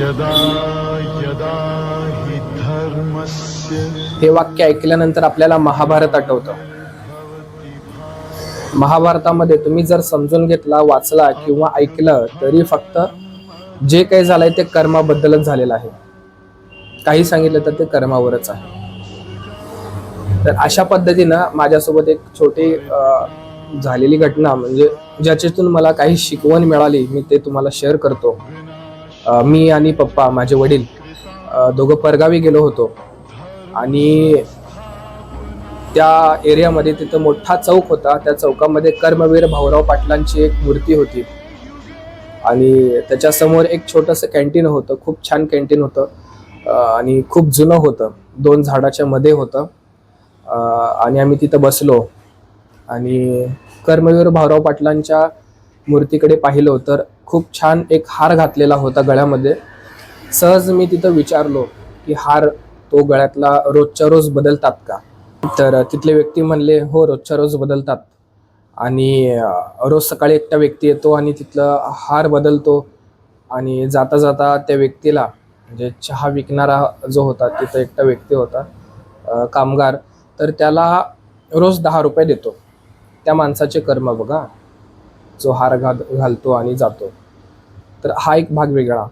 यदा यदा हि धर्मस्य हे वाक्य ऐकल्यानंतर आपल्याला महाभारत आठवतं. महाभारतामध्ये तुम्ही जर समजून घेतला वाचला किंवा ऐकलं तरी फक्त जे काही झालंय ते कर्माबद्दलच झालेलं आहे. काही सांगितलं तर ते कर्मावरच आहे. तर अशा पद्धतीनं माझ्यासोबत एक छोटी झालेली घटना म्हणजे ज्याच्यातून मला काही शिकवण मिळाली मी ते तुम्हाला शेअर करतो. मी आणि पप्पा माझे वडील दोघं परगावी गेलो होतो. आणि त्या एरियामध्ये तिथं मोठा चौक होता. त्या चौकामध्ये कर्मवीर भाऊराव पाटलांची एक मूर्ती होती. आणि त्याच्यासमोर एक छोटंसं कॅन्टीन होतं. खूप छान कॅन्टीन होतं. आणि खूप जुनं होतं. दोन झाडाच्या मध्ये होतं. आणि आम्ही तिथं बसलो. आणि कर्मवीर भाऊराव पाटलांच्या मूर्तीकडे पाहिलो तर खूप छान एक हार घातलेला होता गळ्यामध्ये. सहज मी तिथं विचारलो की हार तो गळ्यातला रोजच्या रोज बदलतात का? तर तिथले व्यक्ती म्हणले हो रोजच्या रोज बदलतात. आणि रोज सकाळी एकटा व्यक्ती येतो आणि तिथलं हार बदलतो. आणि जाता जाता त्या व्यक्तीला म्हणजे चहा विकणारा जो होता तिथं एकटा व्यक्ती होता कामगार तर त्याला रोज दहा रुपये देतो. त्या माणसाचे कर्म बघा. जो हार घाल घालतो आणि जातो. तर हा एक भाग वेगळा.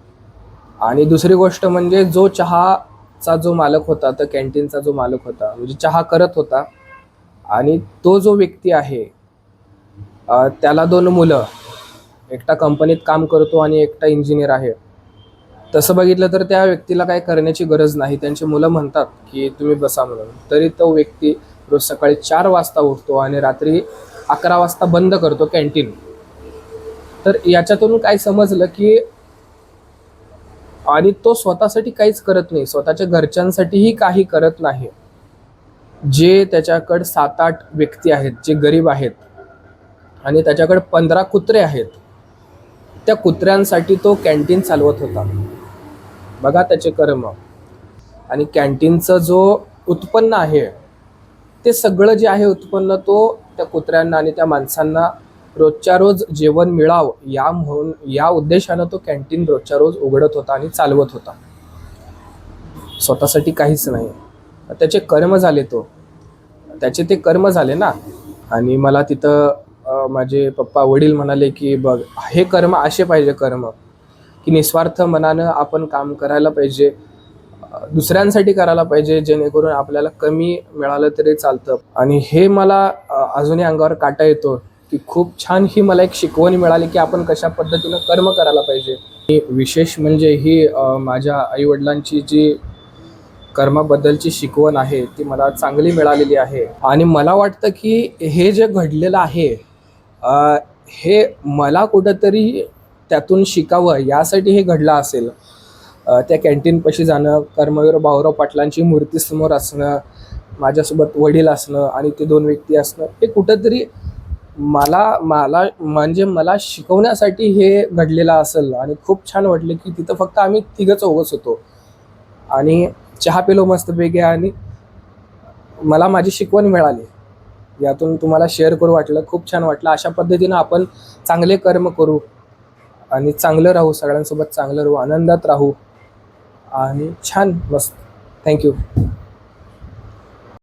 आणि दुसरी गोष्ट म्हणजे जो चहाचा जो मालक होता तर कॅन्टीनचा जो मालक होता म्हणजे चहा करत होता आणि तो जो व्यक्ती आहे त्याला दोन मुलं एकटा कंपनीत काम करतो आणि एकटा इंजिनियर आहे. तसं बघितलं तर त्या व्यक्तीला काय करण्याची गरज नाही. त्यांची मुलं म्हणतात की तुम्ही बसा म्हणून. तरी तो व्यक्ती रोज सकाळी चार वाजता उठतो आणि रात्री अकरा वाजता बंद करतो कॅन्टीन. तर याच्यातून काय समजलं की आणि तो स्वतःसाठी काहीच करत नाही. स्वतःच्या घरच्यांसाठीही काही करत नाही. जे त्याच्याकडं सात आठ व्यक्ती आहेत जे गरीब आहेत आणि त्याच्याकडे पंधरा कुत्रे आहेत त्या कुत्र्यांसाठी तो कॅन्टीन चालवत होता. बघा त्याचे कर्म. आणि कॅन्टीनचं जो उत्पन्न आहे ते सगळं जे आहे उत्पन्न तो त्या कुत्र्यांना आणि त्या माणसांना रोजच्या रोज जेवण मिळावं या म्हणून या उद्देशानं तो कॅन्टीन रोजच्या रोज उघडत होता आणि चालवत होता. स्वतःसाठी काहीच नाही. त्याचे कर्म झाले तो. त्याचे ते कर्म झाले ना. आणि मला तिथं माझे पप्पा वडील म्हणाले की बघ हे कर्म असे पाहिजे कर्म की निस्वार्थ मनानं आपण काम करायला पाहिजे दुसऱ्यांसाठी करायला पाहिजे जेणेकरून आपल्याला कमी मिळालं तरी चालतं. आणि हे मला अजूनही अंगावर काटा येतो. की खूप छान ही मला एक शिकवण मिळाली की आपण कशा पद्धतीनं कर्म करायला पाहिजे. आणि विशेष म्हणजे ही माझ्या आईवडिलांची जी कर्माबद्दलची शिकवण आहे ती मला चांगली मिळालेली आहे. आणि मला वाटतं की हे जे घडलेलं आहे हे मला कुठंतरी त्यातून शिकावं यासाठी हे घडलं असेल. त्या कॅन्टीनपाशी जाणं कर्मवीर भाऊराव पाटलांची मूर्ती समोर असणं माझ्यासोबत वडील असणं आणि ते दोन व्यक्ती असणं हे कुठंतरी मला मला म्हणजे मला शिकवण्यासाठी हे घडलेलं असेल आणि खूप छान वाटलं की तिथं फक्त आम्ही तिघं चौघच होतो. आणि चहा पिलो मस्तपैकी आणि मला माझी शिकवण मिळाली. यातून तुम्हाला शेअर करू वाटलं खूप छान वाटलं. अशा पद्धतीनं आपण चांगले कर्म करू आणि चांगलं राहू सगळ्यांसोबत चांगलं राहू आनंदात राहू आणि छान मस्त. थँक्यू